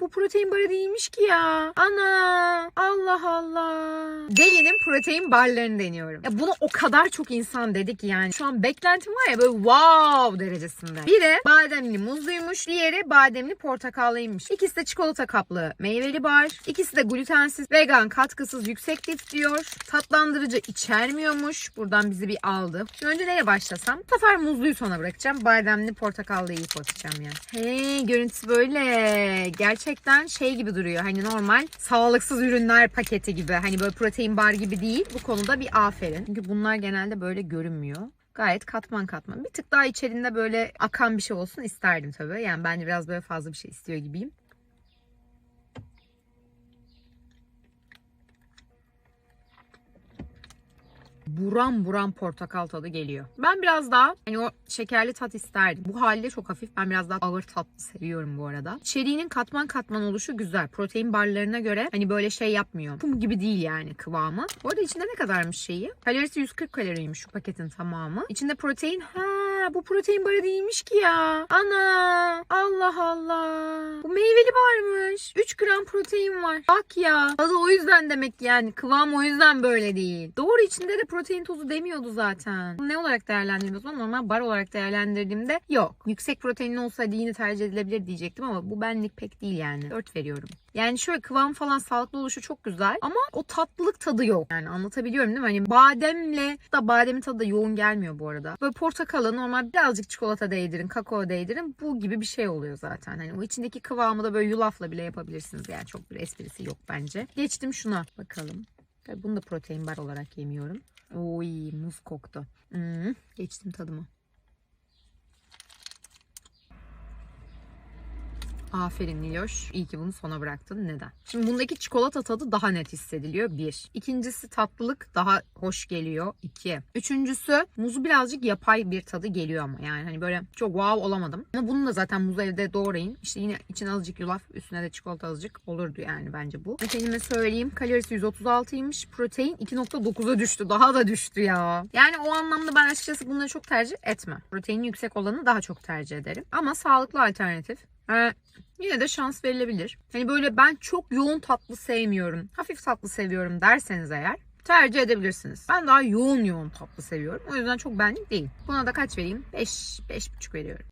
bu protein barı değilmiş ki ya. Ana Allah Allah. Deli'nin protein barlarını deniyorum. Ya bunu o kadar çok insan dedi ki yani. Şu an beklentim var ya böyle wow derecesinde. Biri bademli muzluymuş. Diğeri bademli portakallıymış. İkisi de çikolata kaplı meyveli bar. İkisi de glutensiz, vegan, katkısız, yüksek lif diyor. Tatlandırıcı içermiyormuş. Buradan bizi bir aldı. Şimdi önce neye başlasam? Bu sefer muzluyu sona bırakacağım. Bademli, portakallıyı ilk atacağım yani. He, görüntüsü böyle. Gerçekten şey gibi duruyor. Hani normal sağlıksız ürünler paketi gibi. Hani böyle protein bar gibi değil. Bu konuda bir aferin. Çünkü bunlar genelde böyle görünmüyor. Gayet katman katman. Bir tık daha içerisinde böyle akan bir şey olsun isterdim tabii. Yani ben biraz böyle fazla bir şey istiyor gibiyim. Buram buram portakal tadı geliyor. Ben biraz daha hani o şekerli tat isterdim. Bu haliyle çok hafif. Ben biraz daha ağır tatlı seviyorum bu arada. İçeriğinin katman katman oluşu güzel. Protein barlarına göre hani böyle şey yapmıyor. Kum gibi değil yani kıvamı. Bu arada içinde ne kadarmış şeyi? Kalorisi 140 kaloriymiş şu paketin tamamı. İçinde protein. Ha bu protein barı değilmiş ki ya. Ana Allah Allah. Bu meyveli barmış. 3 gram protein var. Bak ya. Tadı o yüzden demek yani. Kıvam o yüzden böyle değil. Doğru içinde de protein tozu demiyordu zaten. Ne olarak değerlendirdim o zaman? Normal bar olarak değerlendirdiğimde yok. Yüksek proteinli olsaydı yine tercih edilebilir diyecektim ama bu benlik pek değil yani. 4 veriyorum. Yani şöyle kıvam falan sağlıklı oluşu çok güzel ama o tatlılık tadı yok. Yani anlatabiliyorum değil mi? Hani bademle da bademin tadı da yoğun gelmiyor bu arada. Böyle portakalı normal birazcık çikolata değdirin, kakao değdirin. Bu gibi bir şey oluyor zaten. Hani o içindeki kıvamı da böyle yulafla bile yapabilirsiniz. Yani çok bir esprisi yok bence. Geçtim şuna bakalım. Tabii bunu da protein bar olarak yemiyorum. Oy muz koktu. Hmm, geçtim tadımı. Aferin Niloş. İyi ki bunu sona bıraktın. Neden? Şimdi bundaki çikolata tadı daha net hissediliyor. Bir. İkincisi tatlılık daha hoş geliyor. İki. Üçüncüsü muzu birazcık yapay bir tadı geliyor ama. Yani hani böyle çok wow olamadım. Ama bunu da zaten muzu evde doğrayın. İşte yine içine azıcık yulaf üstüne de çikolata azıcık olurdu yani bence bu. Efendime söyleyeyim. Kalorisi 136'ymış. Protein 2.9'a düştü. Daha da düştü ya. Yani o anlamda ben açıkçası bunları çok tercih etmem. Proteinin yüksek olanı daha çok tercih ederim. Ama sağlıklı alternatif. Ee, yine de şans verilebilir. Hani böyle ben çok yoğun tatlı sevmiyorum. Hafif tatlı seviyorum derseniz eğer tercih edebilirsiniz. Ben daha yoğun yoğun tatlı seviyorum. O yüzden çok benlik değil. Buna da kaç vereyim? 5, 5,5 veriyorum.